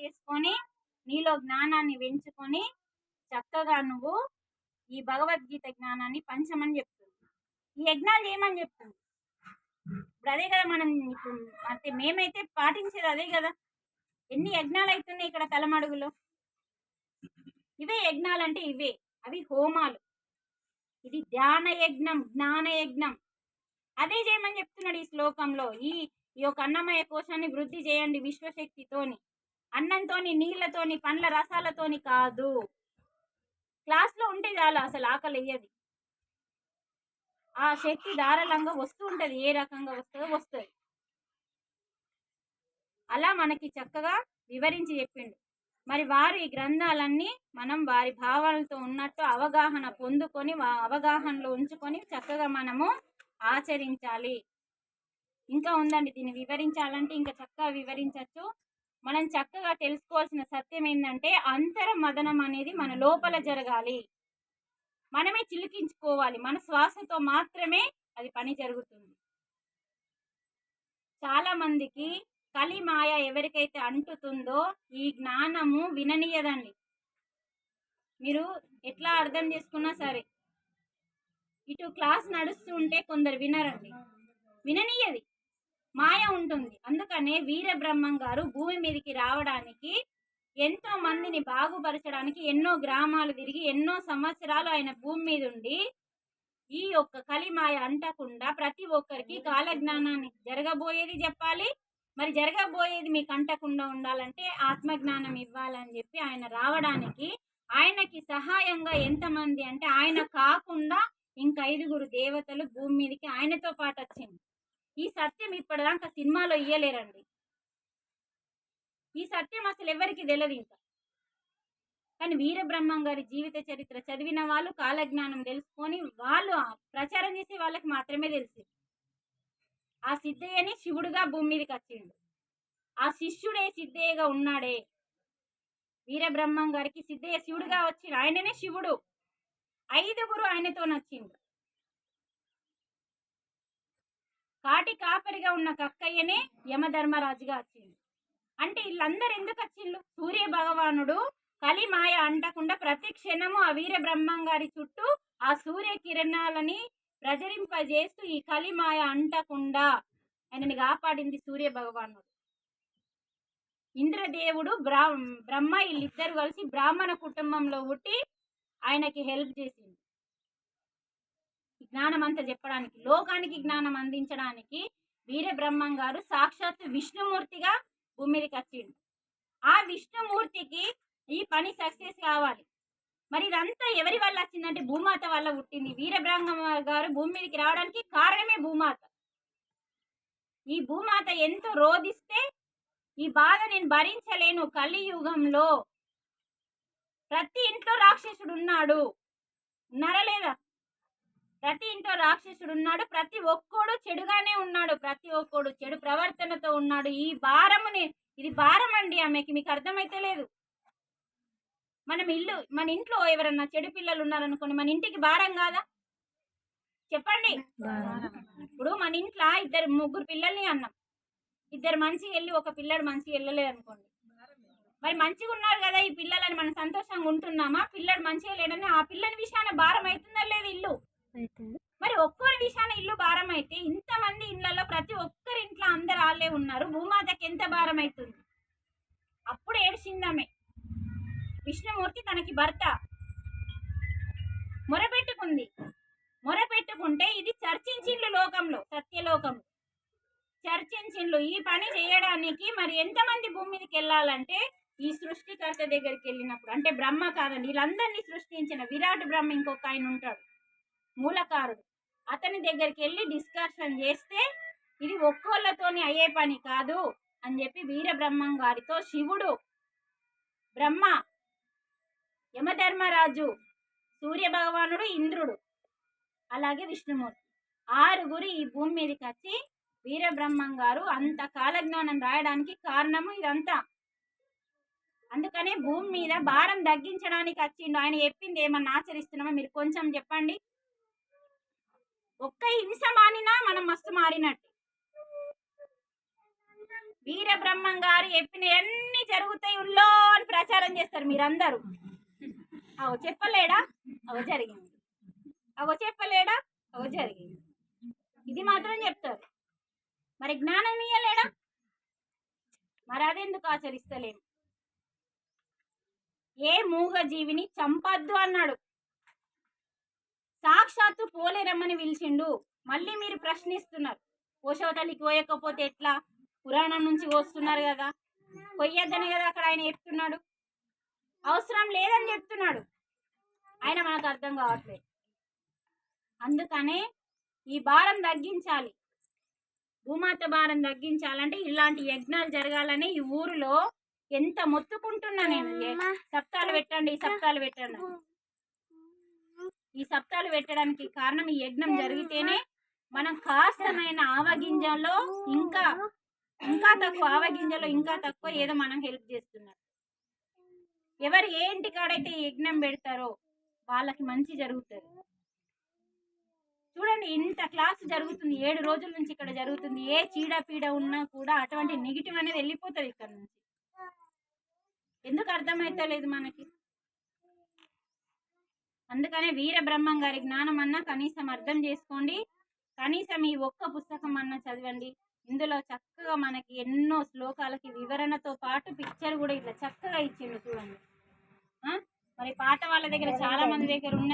చేసుకొని నీలో జ్ఞానాన్ని పెంచుకొని చక్కగా నువ్వు ఈ భగవద్గీత జ్ఞానాన్ని పంచమని చెప్తుంది ఈ యజ్ఞాలు చేయమని చెప్తుంది ఇప్పుడు అదే కదా మనం ఇప్పుడు అంటే మేమైతే పాటించేది అదే కదా. ఎన్ని యజ్ఞాలు అవుతున్నాయి ఇక్కడ తలమడుగులో? ఇవే యజ్ఞాలు అంటే ఇవే. అవి హోమాలు. ఇది ధ్యాన యజ్ఞం జ్ఞాన యజ్ఞం. అదే చేయమని చెప్తున్నాడు ఈ శ్లోకంలో. ఈ ఈ యొక్క అన్నమయ కోశాన్ని వృద్ధి చేయండి విశ్వశక్తితోని. అన్నంతోని నీళ్ళతోని పండ్ల రసాలతోని కాదు. క్లాస్లో ఉంటే చాలు అసలు ఆకలి వేయదు ఆ శక్తి ధారాళంగా వస్తూ ఉంటుంది ఏ రకంగా వస్తుందో వస్తుంది. అలా మనకి చక్కగా వివరించి చెప్పిండు. మరి వారు ఈ గ్రంథాలన్నీ మనం వారి భావాలతో ఉన్నట్టు అవగాహన పొందుకొని అవగాహనలో ఉంచుకొని చక్కగా మనము ఆచరించాలి. ఇంకా ఉందండి దీన్ని వివరించాలంటే ఇంకా చక్కగా వివరించవచ్చు మనం చక్కగా తెలుసుకోవాల్సిన సత్యం ఏంటంటే అంతర మదనం అనేది మన లోపల జరగాలి. మనమే చిలికించుకోవాలి. మన శ్వాసతో మాత్రమే అది పని జరుగుతుంది. చాలా మందికి కలి మాయ ఎవరికైతే అంటుతుందో ఈ జ్ఞానము విననీయదండి. మీరు ఎట్లా అర్థం చేసుకున్నా సరే. ఇటు క్లాస్ నడుస్తుంటే కొందరు వినరండి. విననీయది. మాయ ఉంటుంది. అందుకనే వీరబ్రహ్మం గారు భూమి మీదకి రావడానికి ఎంతో మందిని బాగుపరచడానికి ఎన్నో గ్రామాలు తిరిగి ఎన్నో సంవత్సరాలు ఆయన భూమి మీద ఉండి ఈ యొక్క కలిమాయ అంటకుండా ప్రతి ఒక్కరికి కాలజ్ఞానాన్ని జరగబోయేది చెప్పాలి. మరి జరగబోయేది మీకు అంటకుండా ఉండాలంటే ఆత్మజ్ఞానం ఇవ్వాలని చెప్పి ఆయన రావడానికి ఆయనకి సహాయంగా ఎంతమంది అంటే ఆయన కాకుండా ఇంకా ఐదుగురు దేవతలు భూమి మీదకి ఆయనతో పాటు వచ్చింది ఈ సత్యం ఇప్పటిదాకా సినిమాలో ఇయ్యలేరండి. ఈ సత్యం అసలు ఎవరికి తెలియదు ఇంకా. కానీ వీరబ్రహ్మం గారి జీవిత చరిత్ర చదివిన వాళ్ళు కాలజ్ఞానం తెలుసుకొని వాళ్ళు ప్రచారం చేసే వాళ్ళకి మాత్రమే తెలిసింది. ఆ సిద్ధయ్యని శివుడుగా భూమి మీదకి వచ్చిండు ఆ శిష్యుడే సిద్ధయ్యగా ఉన్నాడే. వీరబ్రహ్మం గారికి సిద్ధయ్య శివుడుగా వచ్చిండు. ఆయననే శివుడు. ఐదుగురు ఆయనతో నచ్చిండు కాటి కాపరిగా ఉన్న కక్కయ్యనే యమధర్మరాజుగా వచ్చింది అంటే వీళ్ళందరూ ఎందుకు వచ్చిండు సూర్య భగవానుడు కలిమాయ అంటకుండా ప్రతి క్షణము ఆ వీర బ్రహ్మం గారి చుట్టూ ఆ సూర్య కిరణాలని ప్రజరింపజేస్తూ ఈ కలిమాయ అంటకుండా ఆయనని కాపాడింది సూర్య భగవానుడు. ఇంద్రదేవుడు బ్రా బ్రహ్మ వీళ్ళిద్దరు కలిసి బ్రాహ్మణ కుటుంబంలో పుట్టి ఆయనకి హెల్ప్ చేసింది జ్ఞానం అంతా చెప్పడానికి లోకానికి జ్ఞానం అందించడానికి వీరబ్రహ్మం గారు సాక్షాత్ విష్ణుమూర్తిగా భూమి మీదకి వచ్చిండు. ఆ విష్ణుమూర్తికి ఈ పని సక్సెస్ కావాలి. మరి ఇదంతా ఎవరి వల్ల వచ్చిందంటే భూమాత వల్ల పుట్టింది. వీరబ్రహ్మ గారు భూమి మీదకి రావడానికి కారణమే భూమాత. ఈ భూమాత ఎంతో రోధిస్తే ఈ బాధ నేను భరించలేను కలియుగంలో. ప్రతి ఇంట్లో రాక్షసుడు ఉన్నాడు. ఉన్నారా లేదా? ప్రతి ఇంట్లో రాక్షసుడు ఉన్నాడు ప్రతి ఒక్కడు చెడుగానే ఉన్నాడు ప్రతి ఒక్కడు చెడు ప్రవర్తనతో ఉన్నాడు. ఈ భారముని ఇది భారం అండి ఆమెకి మీకు అర్థమైతే లేదు. మనం ఇల్లు మన ఇంట్లో ఎవరన్నా చెడు పిల్లలు ఉన్నారనుకోండి మన ఇంటికి భారం కాదా? చెప్పండి. ఇప్పుడు మన ఇంట్లో ఇద్దరు ముగ్గురు పిల్లల్ని అన్నాం. ఇద్దరు మంచిగా వెళ్ళి ఒక పిల్లడు మంచిగా వెళ్ళలేదు అనుకోండి. మరి మంచిగా ఉన్నారు కదా ఈ పిల్లలని మనం సంతోషంగా ఉంటున్నామా? పిల్లడు మంచిగా లేడని ఆ పిల్లని విషయాన భారం అవుతుందా లేదు ఇల్లు? మరి ఒక్కరి విషయాన ఇల్లు భారం అయితే ఇంతమంది ఇళ్ళలో ప్రతి ఒక్కరి ఇంట్లో అందరు వాళ్ళే ఉన్నారు. భూమాతకి ఎంత భారం అవుతుంది అప్పుడు ఏడ్చిందామే. విష్ణుమూర్తి తనకి భర్త. మొరపెట్టుకుంది. మొరపెట్టుకుంటే ఇది చర్చించిండ్లు లోకంలో సత్యలోకంలో చర్చించిండ్లు ఈ పని చేయడానికి మరి ఎంతమంది భూమి మీదకి వెళ్ళాలంటే ఈ సృష్టికర్త దగ్గరికి వెళ్ళినప్పుడు అంటే బ్రహ్మ కాదండి వీళ్ళందరినీ సృష్టించిన విరాట్ బ్రహ్మ ఇంకొక ఆయన ఉంటాడు. మూలకారుడు. అతని దగ్గరికి వెళ్ళి డిస్కషన్ చేస్తే ఇది ఒక్కోళ్ళతోని అయ్యే పని కాదు అని చెప్పి వీరబ్రహ్మం గారితో శివుడు బ్రహ్మ యమధర్మరాజు సూర్య భగవానుడు ఇంద్రుడు అలాగే విష్ణుమూర్తి ఆరుగురు ఈ భూమి మీదకి వచ్చి వీరబ్రహ్మం గారు అంత కాలజ్ఞానం రాయడానికి కారణము ఇదంతా. అందుకనే భూమి మీద భారం తగ్గించడానికి వచ్చిండు ఆయన చెప్పింది ఏమన్నా ఆచరిస్తున్నామో? మీరు కొంచెం చెప్పండి. ఒక్క హింస మానినా మనం మస్తు మారినట్టు. వీరబ్రహ్మం గారు చెప్పిన అన్ని జరుగుతాయి ఉల్లో అని ప్రచారం చేస్తారు మీరందరూ. అవ చెప్పలేడా? అవ జరిగింది. అవ చెప్పలేడా? అవ జరిగింది. ఇది మాత్రం చెప్తారు. మరి జ్ఞానం ఇయ్యలేడా? మరి అదెందుకు ఆచరిస్తలేము ఏ మూగజీవిని చంపద్దు అన్నాడు. సాక్షాత్తు పోలేరమ్మని పిలిచిండు. మళ్ళీ మీరు ప్రశ్నిస్తున్నారు. పోషవతలికి పోయకపోతే ఎట్లా? పురాణం నుంచి వస్తున్నారు కదా. పొయ్యొద్దని కదా అక్కడ ఆయన చెప్తున్నాడు. అవసరం లేదని చెప్తున్నాడు. ఆయన మనకు అర్థం కావట్లేదు. అందుకనే ఈ భారం తగ్గించాలి. భూమాత భారం తగ్గించాలంటే ఇలాంటి యజ్ఞాలు జరగాలని ఈ ఊరిలో ఎంత మొత్తుకుంటున్నా నేను. సప్తాలు పెట్టండి సప్తాలు పెట్టండి. ఈ సప్తాలు పెట్టడానికి కారణం ఈ యజ్ఞం జరిగితేనే మనం కాస్తమైన ఆవగింజలో ఇంకా ఇంకా తక్కువ ఆవగింజలో ఇంకా తక్కువ ఏదో మనం హెల్ప్ చేస్తున్నారు. ఎవరు ఏ ఇంటికాడైతే యజ్ఞం పెడతారో వాళ్ళకి మంచి జరుగుతుంది. చూడండి ఇంత క్లాస్ జరుగుతుంది. ఏడు రోజుల నుంచి ఇక్కడ జరుగుతుంది. ఏ చీడ పీడ ఉన్నా కూడా అటువంటి నెగిటివ్ అనేది వెళ్ళిపోతుంది ఇక్కడ నుంచి. ఎందుకు అర్థమైతలేదు మనకి? అందుకనే వీర బ్రహ్మం గారి జ్ఞానం అన్నా కనీసం అర్థం చేసుకోండి. కనీసం ఈ ఒక్క పుస్తకం అన్నా చదవండి. ఇందులో చక్కగా మనకి ఎన్నో శ్లోకాలకి వివరణతో పాటు పిక్చర్ కూడా ఇట్లా చక్కగా ఇచ్చిండు చూడండి? మరి పాత వాళ్ళ దగ్గర చాలా మంది దగ్గర ఉన్న